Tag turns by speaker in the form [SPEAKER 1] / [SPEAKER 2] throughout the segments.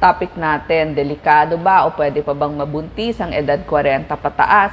[SPEAKER 1] topic natin, delikado ba o pwede pa bang mabuntis ang edad 40 pataas?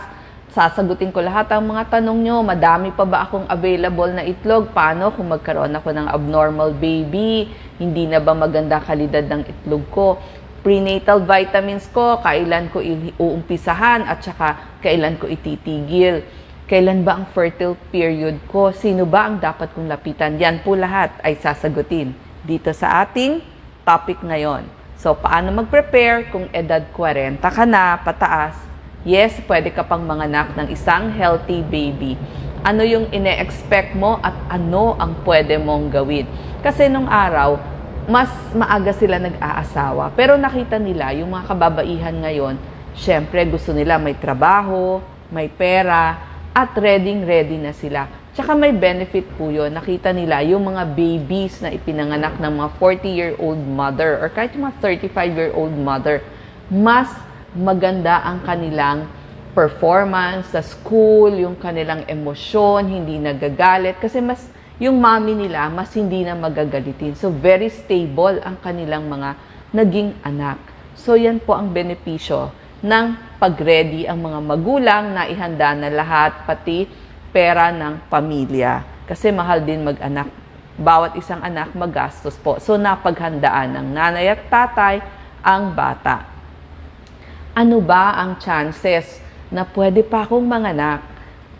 [SPEAKER 1] Sasagutin ko lahat ang mga tanong nyo. Madami pa ba akong available na itlog? Paano kung magkaroon ako ng abnormal baby? Hindi na ba maganda kalidad ng itlog ko? Prenatal vitamins ko, kailan ko iuumpisahan at saka kailan ko ititigil? Kailan ba ang fertile period ko? Sino ba ang dapat kong lapitan? Yan po lahat ay sasagutin dito sa ating topic ngayon. So, paano mag-prepare kung edad 40 ka na, pataas? Yes, pwede ka pang manganak ng isang healthy baby. Ano yung ine-expect mo at ano ang pwede mong gawin? Kasi nung araw, mas maaga sila nag-aasawa. Pero nakita nila, yung mga kababaihan ngayon, syempre gusto nila may trabaho, may pera, at ready-ready na sila. Tsaka may benefit po yun. Nakita nila yung mga babies na ipinanganak ng mga 40-year-old mother or kahit yung mga 35-year-old mother, mas maganda ang kanilang performance sa school, yung kanilang emosyon, hindi nagagalit. Kasi mas, yung mommy nila, mas hindi na magagalitin. So, very stable ang kanilang mga naging anak. So, yan po ang benepisyo ng pag-ready ang mga magulang na ihanda na lahat, pati pera ng pamilya. Kasi mahal din mag-anak. Bawat isang anak magastos po. So, napaghandaan ng nanay at tatay ang bata. Ano ba ang chances na pwede pa akong manganak?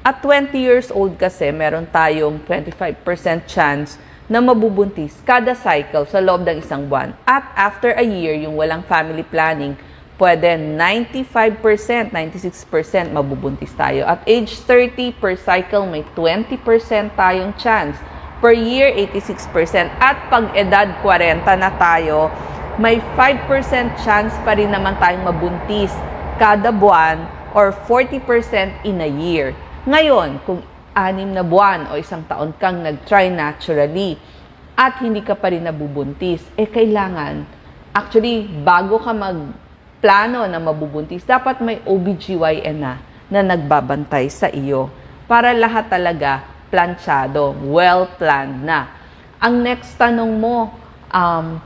[SPEAKER 1] At 20 years old kasi, meron tayong 25% chance na mabubuntis kada cycle sa loob ng isang buwan. At after a year, yung walang family planning, pwede 95%, 96% mabubuntis tayo. At age 30 per cycle, may 20% tayong chance. Per year, 86%. At pag edad 40 na tayo, may 5% chance pa rin naman tayong mabuntis kada buwan or 40% in a year. Ngayon, kung anim na buwan o isang taon kang nag-try naturally at hindi ka pa rin nabubuntis, eh kailangan, actually, bago ka mag plano na mabubuntis, dapat may OBGYN na na nagbabantay sa iyo para lahat talaga planchado, well-planned na. Ang next tanong mo, um,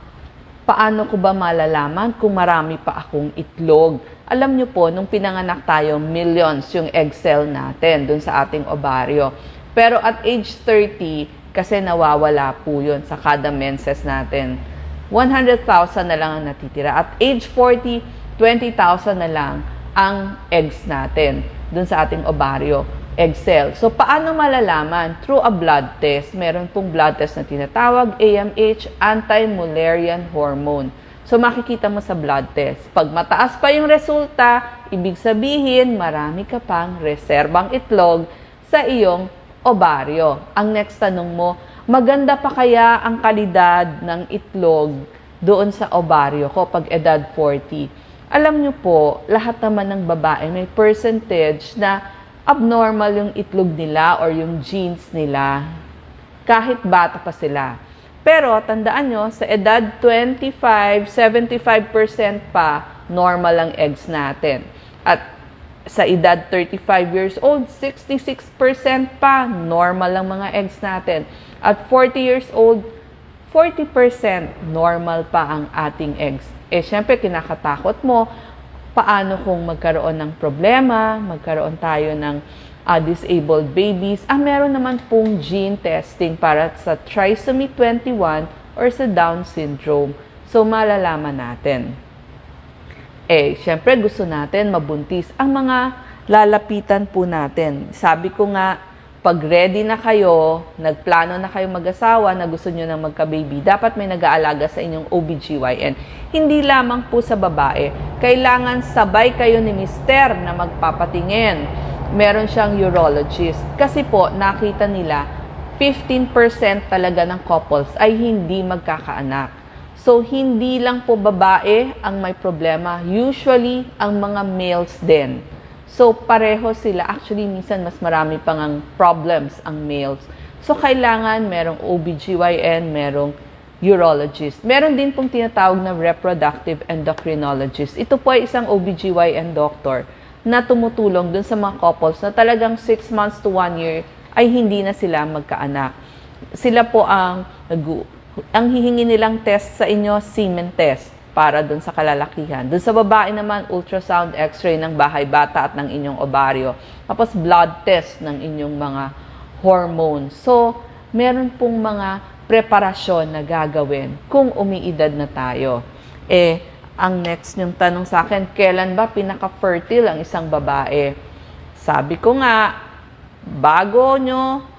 [SPEAKER 1] paano ko ba malalaman kung marami pa akong itlog? Alam nyo po, nung pinanganak tayo, millions yung egg cell natin dun sa ating ovaryo. Pero at age 30, kasi nawawala po yun sa kada menses natin. 100,000 na lang ang natitira. At age 40, 20,000 na lang ang eggs natin dun sa ating ovaryo, egg cell. So, paano malalaman? Through a blood test. Meron pong blood test na tinatawag AMH, anti-Mullerian hormone. So, makikita mo sa blood test. Pag mataas pa yung resulta, ibig sabihin, marami ka pang reserbang itlog sa iyong ovaryo. Ang next tanong mo, maganda pa kaya ang kalidad ng itlog doon sa ovaryo ko pag edad 40? Alam nyo po, lahat naman ng babae may percentage na abnormal yung itlog nila or yung genes nila kahit bata pa sila. Pero tandaan nyo, sa edad 25, 75% pa, normal ang eggs natin. At sa edad 35 years old, 66% pa, normal ang mga eggs natin. At 40 years old, 40% normal pa ang ating eggs eh syempre kinakatakot mo, paano kung magkaroon ng problema, magkaroon tayo ng uh, disabled babies. Ah, meron naman pong gene testing para sa trisomy 21 or sa Down syndrome. So, malalaman natin. Eh, syempre gusto natin mabuntis ang mga lalapitan po natin. Sabi ko nga, pag ready na kayo, nagplano na kayo mag-asawa na gusto nyo nang magka-baby, dapat may nag-aalaga sa inyong OBGYN. Hindi lamang po sa babae. Kailangan sabay kayo ni mister na magpapatingin. Meron siyang urologist. Kasi po, nakita nila, 15% talaga ng couples ay hindi magkakaanak. So, hindi lang po babae ang may problema. Usually, ang mga males din. So, pareho sila. Actually, minsan mas marami pang ang problems ang males. So, kailangan merong OBGYN, merong urologist. Meron din pong tinatawag na reproductive endocrinologist. Ito po ay isang OBGYN doctor na tumutulong dun sa mga couples na talagang 6 months to 1 year ay hindi na sila magkaanak. Sila po ang ang hihingi nilang test sa inyo, semen test para dun sa kalalakihan. Dun sa babae naman, ultrasound x-ray ng bahay bata at ng inyong ovaryo. Tapos blood test ng inyong mga hormones. So, meron pong mga preparasyon na gagawin kung umiidad na tayo. Eh, ang next yung tanong sa akin, kailan ba pinaka-fertile ang isang babae? Sabi ko nga, bago nyo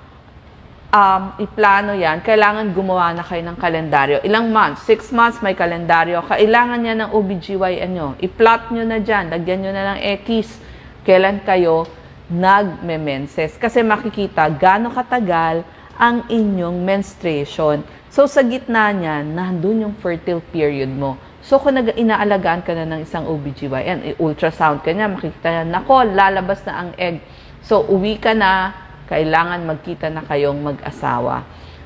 [SPEAKER 1] um, iplano yan, kailangan gumawa na kayo ng kalendaryo. Ilang months? Six months may kalendaryo. Kailangan niya ng OBGYN nyo. I-plot nyo na dyan. Lagyan nyo na ng X. Kailan kayo nagme-menses. Kasi makikita gaano katagal ang inyong menstruation. So, sa gitna niyan, nandun yung fertile period mo. So, kung nag inaalagaan ka na ng isang OBGYN, ultrasound ka niya, makikita na, nako, lalabas na ang egg. So, uwi ka na, kailangan magkita na kayong mag-asawa.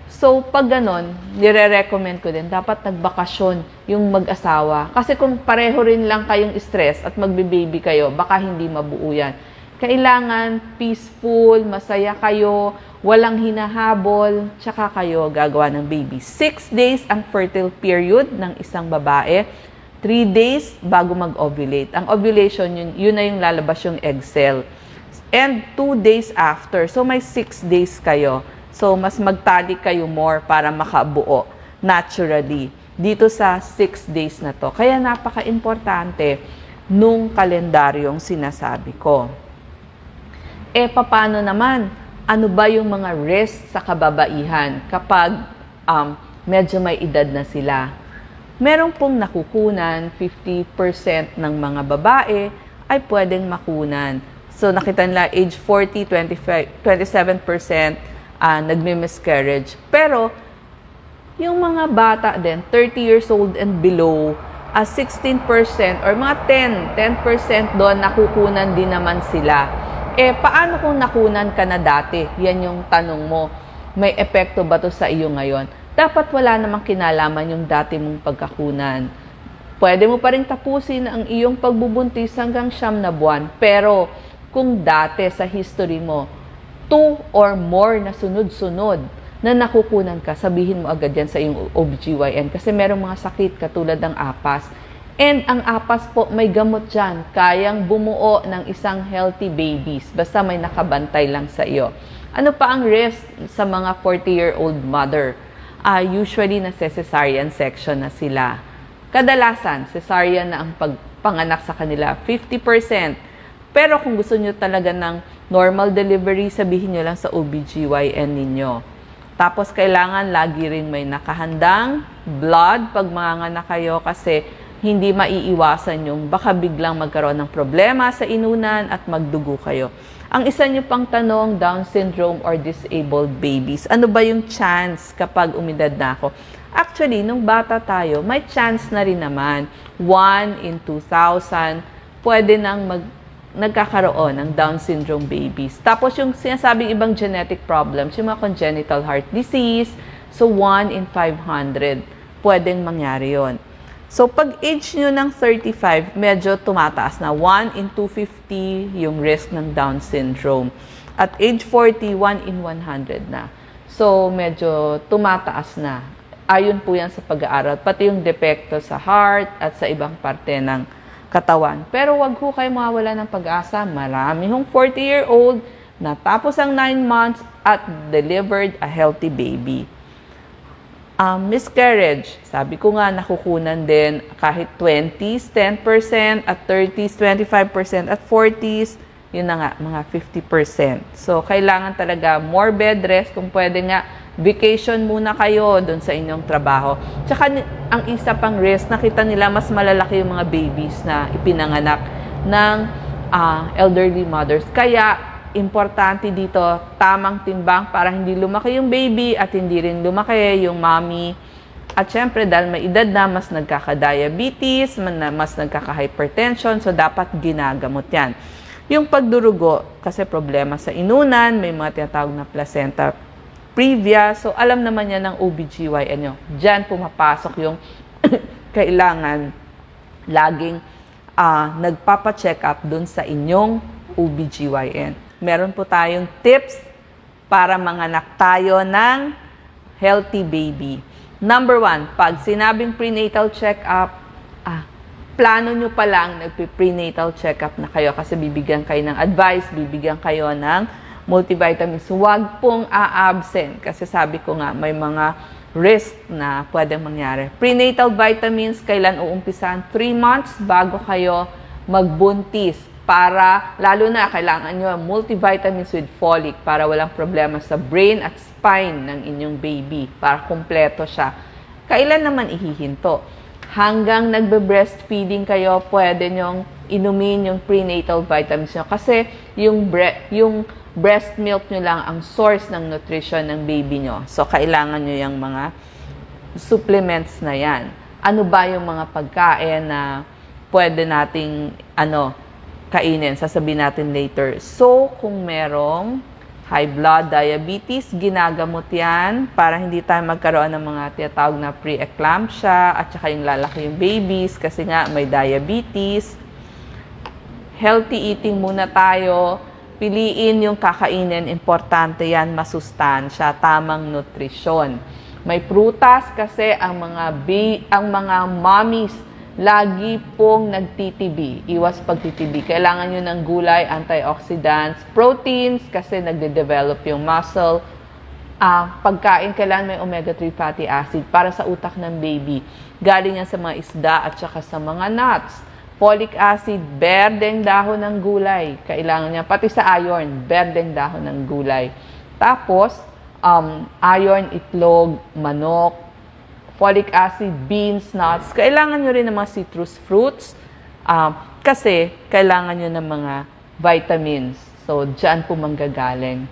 [SPEAKER 1] So, pag ganon, nire-recommend ko din, dapat nagbakasyon yung mag-asawa. Kasi kung pareho rin lang kayong stress at magbe-baby kayo, baka hindi mabuo yan. Kailangan peaceful, masaya kayo, walang hinahabol, tsaka kayo gagawa ng baby. Six days ang fertile period ng isang babae. Three days bago mag-ovulate. Ang ovulation, yun, yun na yung lalabas yung egg cell and two days after. So, may six days kayo. So, mas magtali kayo more para makabuo naturally dito sa six days na to. Kaya napaka-importante nung kalendaryong sinasabi ko. Eh, paano naman? Ano ba yung mga risk sa kababaihan kapag um, medyo may edad na sila? Meron pong nakukunan, 50% ng mga babae ay pwedeng makunan. So nakita nila age 40, 25, 27% uh, nagme-miscarriage. Pero yung mga bata din, 30 years old and below, uh, 16% or mga 10, 10% doon nakukunan din naman sila. Eh, paano kung nakunan ka na dati? Yan yung tanong mo. May epekto ba to sa iyo ngayon? Dapat wala namang kinalaman yung dati mong pagkakunan. Pwede mo pa rin tapusin ang iyong pagbubuntis hanggang siyam na buwan. Pero kung dati sa history mo, two or more na sunod-sunod na nakukunan ka, sabihin mo agad yan sa iyong OBGYN kasi merong mga sakit katulad ng apas. And ang apas po, may gamot dyan. Kayang bumuo ng isang healthy babies. Basta may nakabantay lang sa iyo. Ano pa ang risk sa mga 40-year-old mother? Uh, usually, na cesarean section na sila. Kadalasan, cesarean na ang pagpanganak sa kanila. 50%. Pero kung gusto nyo talaga ng normal delivery, sabihin nyo lang sa OBGYN ninyo. Tapos kailangan lagi rin may nakahandang blood pag manganganak kayo kasi hindi maiiwasan yung baka biglang magkaroon ng problema sa inunan at magdugo kayo. Ang isa nyo pang tanong, Down syndrome or disabled babies. Ano ba yung chance kapag umidad na ako? Actually, nung bata tayo, may chance na rin naman. 1 in 2,000, pwede nang mag, nagkakaroon ng Down syndrome babies. Tapos yung sinasabing ibang genetic problems, yung mga congenital heart disease, so 1 in 500, pwedeng mangyari yon. So, pag age nyo ng 35, medyo tumataas na. 1 in 250 yung risk ng Down syndrome. At age 40, 1 in 100 na. So, medyo tumataas na. Ayon po yan sa pag-aaral. Pati yung depekto sa heart at sa ibang parte ng katawan. Pero wag ho kayo mawala ng pag-asa. Marami hong 40-year-old na tapos ang 9 months at delivered a healthy baby um, miscarriage. Sabi ko nga, nakukunan din kahit 20s, 10%, at 30s, 25%, at 40s, yun na nga, mga 50%. So, kailangan talaga more bed rest. Kung pwede nga, vacation muna kayo doon sa inyong trabaho. Tsaka, ang isa pang risk, nakita nila mas malalaki yung mga babies na ipinanganak ng uh, elderly mothers. Kaya, importante dito, tamang timbang para hindi lumaki yung baby at hindi rin lumaki yung mommy. At syempre, dahil may edad na, mas nagkaka-diabetes, mas nagkaka-hypertension, so dapat ginagamot yan. Yung pagdurugo, kasi problema sa inunan, may mga tinatawag na placenta previa, so alam naman yan ng OBGYN nyo. Diyan pumapasok yung kailangan laging uh, nagpapa-check up dun sa inyong OBGYN meron po tayong tips para manganak tayo ng healthy baby. Number one, pag sinabing prenatal check-up, ah, plano nyo pa lang, nagpe-prenatal check-up na kayo kasi bibigyan kayo ng advice, bibigyan kayo ng multivitamins. Huwag pong a-absent kasi sabi ko nga, may mga risk na pwedeng mangyari. Prenatal vitamins, kailan uumpisan? 3 months bago kayo magbuntis para, lalo na, kailangan nyo multivitamins with folic para walang problema sa brain at spine ng inyong baby, para kumpleto siya. Kailan naman ihihinto? Hanggang nagbe-breastfeeding kayo, pwede nyong inumin yung prenatal vitamins nyo. Kasi yung, bre- yung breast milk nyo lang ang source ng nutrition ng baby nyo. So, kailangan nyo yung mga supplements na yan. Ano ba yung mga pagkain na pwede nating ano, kainin? Sasabihin natin later. So, kung merong high blood diabetes, ginagamot yan para hindi tayo magkaroon ng mga tinatawag na pre-eclampsia at saka yung lalaki yung babies kasi nga may diabetes. Healthy eating muna tayo. Piliin yung kakainin. Importante yan, masustansya, tamang nutrisyon. May prutas kasi ang mga bi- ang mga mommies lagi pong nagtitibi. Iwas pagtitibi. Kailangan nyo ng gulay, antioxidants, proteins kasi nagde-develop yung muscle. Ah, pagkain kailangan may omega-3 fatty acid para sa utak ng baby. Galing yan sa mga isda at saka sa mga nuts. Folic acid, berdeng dahon ng gulay. Kailangan niya, pati sa iron, berdeng dahon ng gulay. Tapos, um, iron, itlog, manok, folic acid, beans, nuts. Kailangan nyo rin ng mga citrus fruits um, kasi kailangan nyo ng mga vitamins. So, dyan po manggagaling.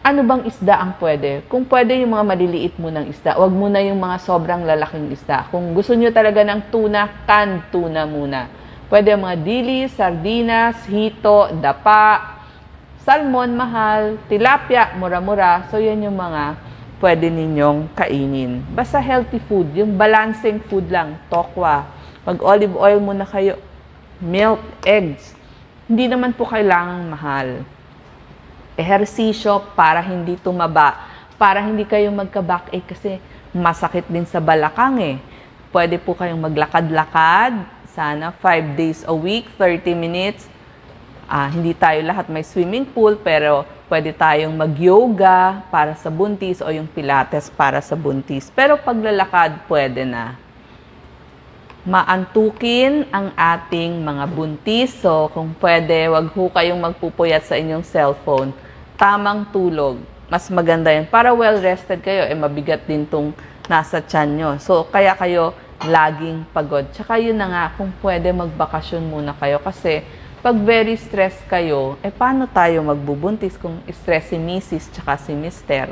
[SPEAKER 1] Ano bang isda ang pwede? Kung pwede yung mga maliliit mo ng isda, wag muna yung mga sobrang lalaking isda. Kung gusto nyo talaga ng tuna, canned tuna muna. Pwede yung mga dili, sardinas, hito, dapa, salmon, mahal, tilapia, mura-mura. So, yan yung mga pwede ninyong kainin. Basta healthy food, yung balancing food lang, tokwa. Pag olive oil muna kayo, milk, eggs. Hindi naman po kailangang mahal. Ehersisyo para hindi tumaba, para hindi kayo magka-backache kasi masakit din sa balakang eh. Pwede po kayong maglakad-lakad, sana 5 days a week, 30 minutes. Ah, hindi tayo lahat may swimming pool, pero pwede tayong mag-yoga para sa buntis o yung pilates para sa buntis. Pero paglalakad, pwede na. Maantukin ang ating mga buntis. So, kung pwede, wag ho kayong magpupuyat sa inyong cellphone. Tamang tulog. Mas maganda yan. Para well-rested kayo, eh mabigat din tong nasa tiyan nyo. So, kaya kayo laging pagod. Tsaka yun na nga, kung pwede magbakasyon muna kayo kasi pag very stressed kayo, eh paano tayo magbubuntis kung stress si Mrs. tsaka si Mr.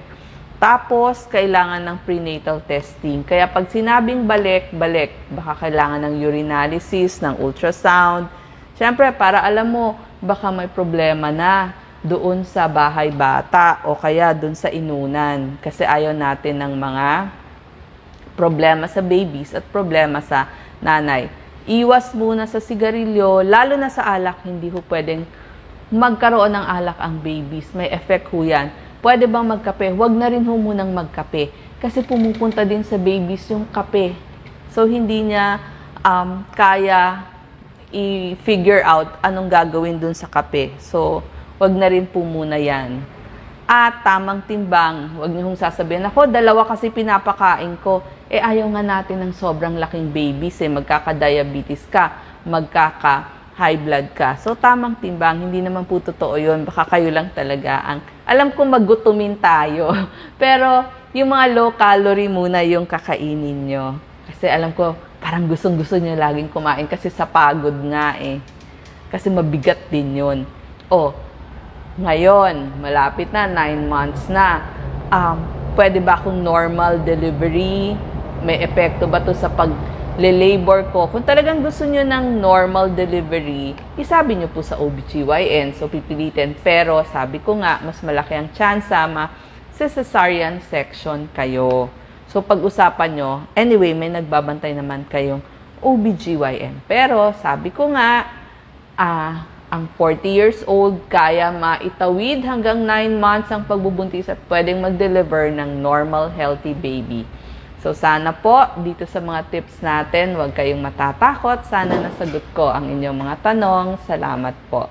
[SPEAKER 1] Tapos, kailangan ng prenatal testing. Kaya pag sinabing balik, balik. Baka kailangan ng urinalysis, ng ultrasound. Siyempre, para alam mo, baka may problema na doon sa bahay bata o kaya doon sa inunan. Kasi ayaw natin ng mga problema sa babies at problema sa nanay. Iwas muna sa sigarilyo, lalo na sa alak, hindi ho pwedeng magkaroon ng alak ang babies. May effect ho yan. Pwede bang magkape? Huwag na rin ho munang magkape. Kasi pumupunta din sa babies yung kape. So, hindi niya um, kaya i-figure out anong gagawin dun sa kape. So, wag na rin po muna yan. At tamang timbang, wag niyo hong sasabihin, ako, dalawa kasi pinapakain ko. Eh, ayaw nga natin ng sobrang laking babies eh. Magkaka-diabetes ka, magkaka-high blood ka. So, tamang timbang, hindi naman po totoo yun. Baka kayo lang talaga ang... Alam ko magutumin tayo. Pero, yung mga low calorie muna yung kakainin nyo. Kasi alam ko, parang gustong-gusto nyo laging kumain kasi sa pagod nga eh. Kasi mabigat din yun. Oh, ngayon, malapit na, 9 months na. Um, pwede ba akong normal delivery? May epekto ba to sa pag-labor ko? Kung talagang gusto nyo ng normal delivery, isabi nyo po sa OBGYN. So, pipilitin. Pero, sabi ko nga, mas malaki ang chance ma sa cesarean section kayo. So, pag-usapan nyo, anyway, may nagbabantay naman kayong OBGYN. Pero, sabi ko nga, ah, ang 40 years old, kaya maitawid hanggang 9 months ang pagbubuntis at pwedeng mag-deliver ng normal, healthy baby. So, sana po dito sa mga tips natin, huwag kayong matatakot. Sana nasagot ko ang inyong mga tanong. Salamat po.